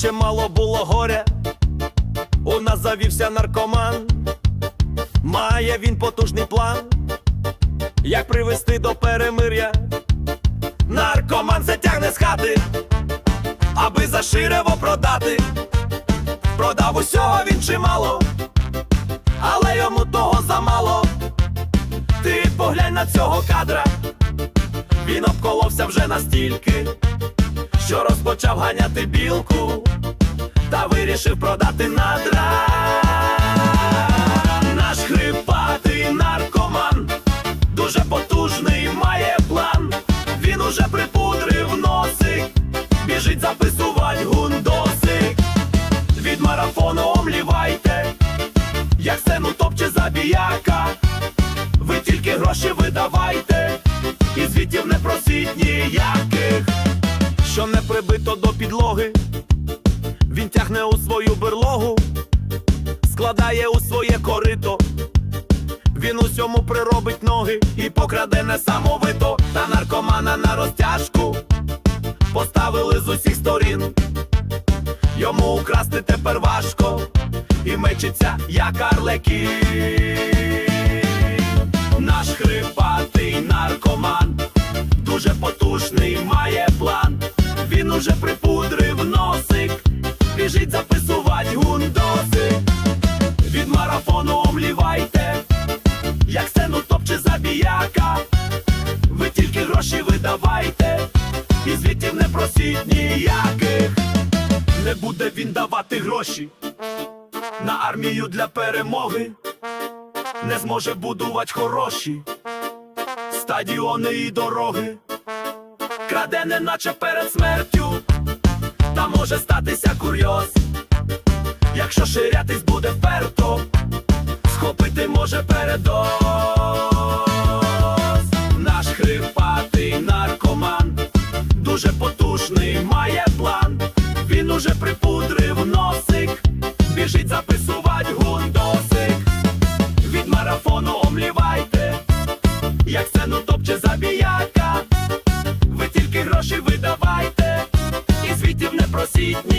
чимало було горя, у нас завівся наркоман, має він потужний план, як привести до перемир'я. Наркоман затягне з хати, аби заширево продати. Продав усього він чимало, але йому того замало. Ти поглянь на цього кадра, він обколовся вже настільки, що розпочав ганяти білку та вирішив продати надра. Наш хрипатий наркоман дуже потужний має план. Він уже припудрив носик, біжить записувать гундосик. Від марафону омлівайте, як сцену топче забіяка. Ви тільки гроші видавайте, і звітів не просіть ніяких, що не прибито до підлоги, він тягне у свою берлогу, складає у своє корито. Він усьому приробить ноги і покраде несамовито, та наркомана на розтяжку поставили з усіх сторін. Йому украсти тепер важко і мечиться, як арлекін. Наш хрипатий наркоман дуже потужний має уже припудрив носик, біжить записувать гундоси. Від марафону омлівайте, як сцену топче забіяка. Ви тільки гроші видавайте, і звітів не просіть ніяких. Не буде він давати гроші на армію для перемоги, не зможе будувати хороші стадіони і дороги, краде, неначе перед смертю, та може статися курйоз, якщо ширятись буде вперто, схопити може передоз. Наш хрипатий наркоман, дуже потужний має план, він уже припудрив носик, біжить записувати гундосик. Від марафону. гроші видавайте, і звітів не просіть.